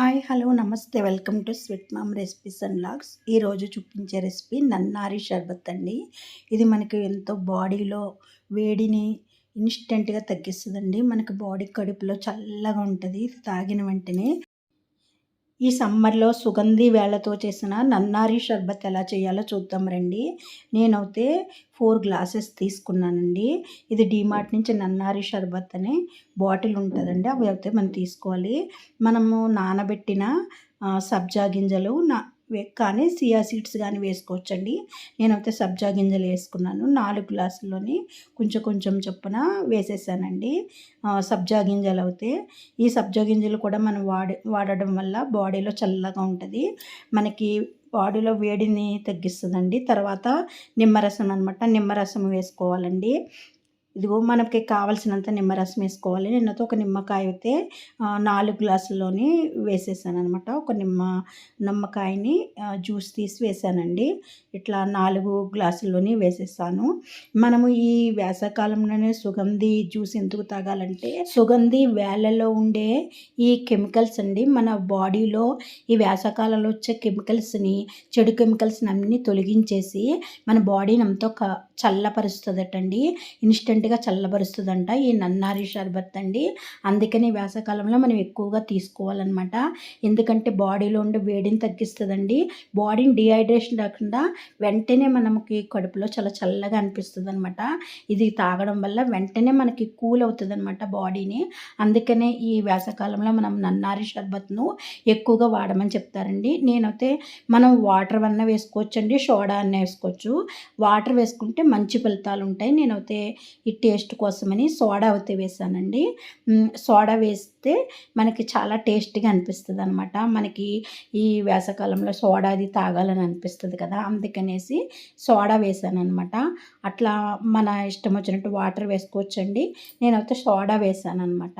Hi hello నమస్తే. Welcome to sweet mom recipes and logs. ఈరోజు చూపించే రెసిపీ నన్నారి షర్బత్ అండి. ఇది మనకి ఎంతో బాడీలో వేడిని ఇన్స్టెంట్గా తగ్గిస్తుందండి. మనకి బాడీ కడుపులో చల్లగా ఉంటుంది. ఇది తాగిన వెంటనే ఈ సమ్మర్లో సుగంధి వేళ్ళతో చేసిన నన్నారి షర్బత్ ఎలా చేయాలో చూద్దాం రండి. నేనైతే ఫోర్ గ్లాసెస్ తీసుకున్నానండి. ఇది డీమార్ట్ నుంచి నన్నారి షర్బత్ అనే బాటిల్ ఉంటుందండి. అవి అయితే మనం తీసుకోవాలి. మనము నానబెట్టిన సబ్జా గింజలు నా కానీ సియా సీడ్స్ కానీ వేసుకోవచ్చండి. నేనైతే సబ్జా గింజలు వేసుకున్నాను. నాలుగు గ్లాసుల్లోని కొంచెం కొంచెం చొప్పున వేసేసానండి. సబ్జా గింజలు అయితే ఈ సబ్జా గింజలు కూడా మనం వాడ వాడడం వల్ల బాడీలో చల్లగా ఉంటుంది. మనకి బాడీలో వేడిని తగ్గిస్తుందండి. తర్వాత నిమ్మరసం అనమాట నిమ్మరసం వేసుకోవాలండి. ఇదిగో మనకి కావాల్సినంత నిమ్మరసం వేసుకోవాలి. నిన్నతో ఒక నిమ్మకాయ అయితే నాలుగు గ్లాసుల్లోని వేసేసాను అనమాట ఒక నిమ్మ నిమ్మకాయని జ్యూస్ తీసి వేసానండి. ఇట్లా నాలుగు గ్లాసుల్లోని వేసేసాను. మనము ఈ వేసవకాలంలోనే సుగంధి జ్యూస్ ఎందుకు తాగాలంటే సుగంధి వేళ్ళలో ఉండే ఈ కెమికల్స్ అండి మన బాడీలో ఈ వేసవకాలంలో వచ్చే కెమికల్స్ని చెడు కెమికల్స్ని అన్నీ తొలగించేసి మన బాడీని ఎంతో క ఇన్స్టెంట్ ఇన్స్టెంట్గా చల్లబరుస్తుందంట. ఈ నన్నారి షర్బత్ అండి. అందుకని వేసవకాలంలో మనం ఎక్కువగా తీసుకోవాలన్నమాట. ఎందుకంటే బాడీలో ఉండే వేడిని తగ్గిస్తుందండి. బాడీని డిహైడ్రేషన్ రాకుండా వెంటనే మనకి కడుపులో చాలా చల్లగా అనిపిస్తుంది అనమాట ఇది తాగడం వల్ల వెంటనే మనకి కూల్ అవుతుంది అనమాట బాడీని. అందుకనే ఈ వేసవకాలంలో మనం నన్నారి షర్బత్ను ఎక్కువగా వాడమని చెప్తారండి. నేనైతే మనం వాటర్ అన్న వేసుకోవచ్చండి సోడా అన్న వేసుకోవచ్చు. వాటర్ వేసుకుంటే మంచి ఫలితాలు ఉంటాయి నేనైతే ఈ ఈ టేస్ట్ కోసమని సోడా అయితే వేసానండి. సోడా వేస్తే మనకి చాలా టేస్ట్గా అనిపిస్తుంది అనమాట మనకి ఈ వేసవకాలంలో సోడా అది తాగాలని అనిపిస్తుంది కదా అందుకనేసి సోడా వేసాను అనమాట అట్లా మన ఇష్టం వచ్చినట్టు వాటర్ వేసుకోవచ్చండి. నేనైతే సోడా వేసాను అనమాట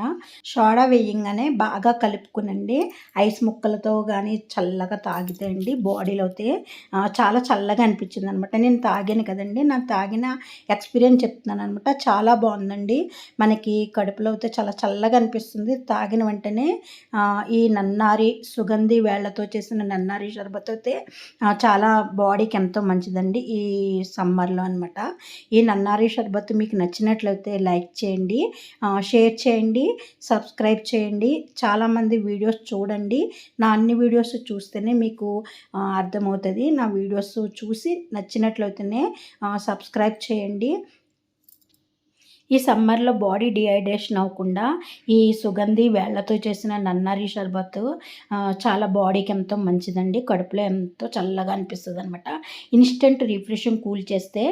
సోడా వేయంగానే బాగా కలుపుకునండి. ఐస్ ముక్కలతో కానీ చల్లగా తాగితే అండి బాడీలో అయితే చాలా చల్లగా అనిపించింది అనమాట నేను తాగాను కదండి. నాకు తాగిన ఎక్స్పీరియన్స్ చెప్తున్నాను అనమాట చాలా బాగుందండి. మనకి కడుపులో అయితే చాలా చల్లగా అనిపిస్తుంది. తాగిన వెంటనే ఈ నన్నారి సుగంధి వేళ్ళతో చేసిన నన్నారి షర్బత్ అయితే చాలా బాడీకి ఎంతో మంచిదండి ఈ సమ్మర్లో అనమాట ఈ నన్నారి షర్బత్ మీకు నచ్చినట్లయితే లైక్ చేయండి షేర్ చేయండి సబ్స్క్రైబ్ చేయండి. చాలామంది వీడియోస్ చూడండి. నా అన్ని వీడియోస్ చూస్తేనే మీకు అర్థమవుతుంది. నా వీడియోస్ చూసి నచ్చినట్లయితేనే సబ్స్క్రైబ్ చేయండి. ఈ సమ్మర్లో బాడీ డిహైడ్రేషన్ అవ్వకుండా ఈ సుగంధి వేళ్ళతో చేసిన నన్నారి షర్బత్ చాలా బాడీకి ఎంతో మంచిదండి. కడుపులో ఎంతో చల్లగా అనిపిస్తుంది అనమాట ఇన్స్టెంట్ రిఫ్రెషింగ్ కూల్ చేస్తే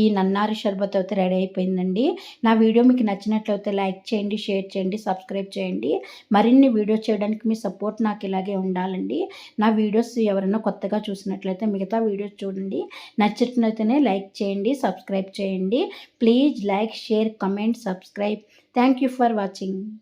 ఈ నన్నారి షర్బత్ అయితే రెడీ అయిపోయిందండి. నా వీడియో మీకు నచ్చినట్లయితే లైక్ చేయండి షేర్ చేయండి సబ్స్క్రైబ్ చేయండి. మరిన్ని వీడియోస్ చేయడానికి మీ సపోర్ట్ నాకు ఇలాగే ఉండాలండి. నా వీడియోస్ ఎవరైనా కొత్తగా చూసినట్లయితే మిగతా వీడియోస్ చూడండి. నచ్చినట్లయితేనే లైక్ చేయండి సబ్స్క్రైబ్ చేయండి. Please like share comment subscribe. Thank you for watching